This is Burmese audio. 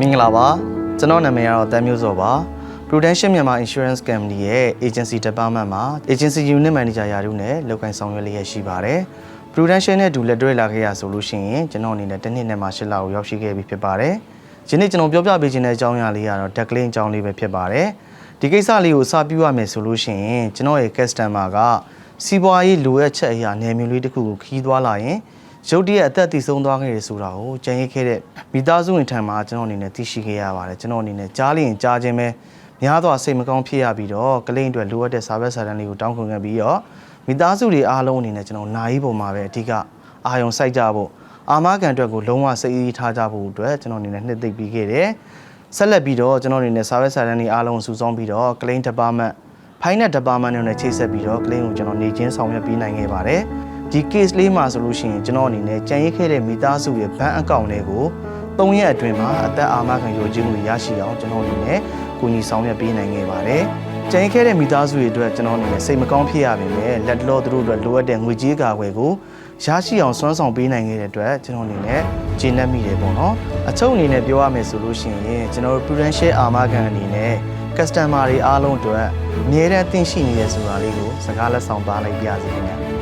မင်္ဂလာပါကျွန်တော်နာမည်ကတော့တန်မျိုးစောပါ Prudential မြန်မာ Insurance Company ရဲ့ Agency Department မှာ Agency Unit Manager ရာထူးနဲ့လုပ်ကိုင်ဆောင်ရွက်လျက်ရှိပါတယ် Prudential နဲ့အတူလက်တွဲလာခဲ့ရဆိုလို့ရှိရင်ကျွန်တော်အနေနဲ့တစ်နှစ်နဲ့မှ၈လကိုရောက်ရှိခဲ့ပြီဖြစ်ပါတယ်ဒီနေ့ကျွန်တော်ပြောပြပေးခြင်းတဲ့အကြောင်းအရာလေးကတော့ Deck Link အကြောင်းလေးပဲဖြစ်ပါတယ်ဒီကိစ္စလေးကိုအစပြုရမယ်ဆိုလို့ရှိရင်ကျွန်တော်ရဲ့ customer ကစီးပွားရေးလိုအပ်ချက်အရာနယ်မြေလေးတစ်ခုကိုခီးသွားလာရင် ရုတ်တရက်အသက်တည်ဆုံးသွားခဲ့ရဆိုတာကိုကြံရစ်ခဲ့တဲ့မိသားစုဝင်ထံမှာကျွန်တော်အနေနဲ့သိရှိခဲ့ရပါတယ်ကျွန်တော်အနေနဲ့ကြားလျင်ကြားခြင်းပဲများသောစိတ်မကောင်းဖြစ်ရပြီးတော့ကလိန်အတွက်လိုအပ်တဲ့စာပဲစာတမ်းလေးကိုတောင်းခွင့်ခဲ့ပြီးတော့မိသားစုတွေအားလုံးအနေနဲ့ကျွန်တော်နိုင်ပုံမှာပဲအဓိကအာယုံစိုက်ကြဖို့အာမခံအတွက်ကိုလုံးဝစိတ်အေးထားကြဖို့အတွက်ကျွန်တော်အနေနဲ့နှစ်သိမ့်ပြီးခဲ့တယ်ဆက်လက်ပြီးတော့ကျွန်တော်အနေနဲ့စာပဲစာတမ်းတွေအားလုံးစုဆောင်းပြီးတော့ကလိန် department ဖိုင်နက် department တွေနဲ့ချိတ်ဆက်ပြီးတော့ကလိန်ကိုကျွန်တော်နေချင်းဆောင်ရွက်ပေးနိုင်ခဲ့ပါတယ် ဒီ case လေးမှာဆိုလို့ရှိရင်ကျွန်တော်အနေနဲ့ကြံရစ်ခဲ့တဲ့မိသားစုရဲ့ဘဏ်အကောင့်တွေကို3ရက်အတွင်းမှာအသက်အာမခံရိုခြင်းကိုရရှိအောင်ကျွန်တော်အနေနဲ့ကူညီဆောင်ရွက်ပေးနိုင်ခဲ့ပါတယ်။ကြံရစ်ခဲ့တဲ့မိသားစုတွေအတွက်ကျွန်တော်အနေနဲ့စိတ်မကောင်းဖြစ်ရပေမဲ့လက်တလောသူတို့အတွက်လိုအပ်တဲ့ငွေကြေးကာကွယ်ကိုရရှိအောင်စွမ်းဆောင်ပေးနိုင်ခဲ့တဲ့အတွက်ကျွန်တော်အနေနဲ့ကျေနပ်မိတယ်ပေါ့နော်။အချုပ်အနေနဲ့ပြောရမယ်ဆိုလို့ရှိရင်ကျွန်တော်တို့ Prudential အာမခံအနေနဲ့ customer တွေအားလုံးအတွက်အမြဲတမ်းသိရှိနေရဆိုတာလေးကိုစကားလက်ဆောင်ပါလိုက်ပြစီခင်ဗျာ။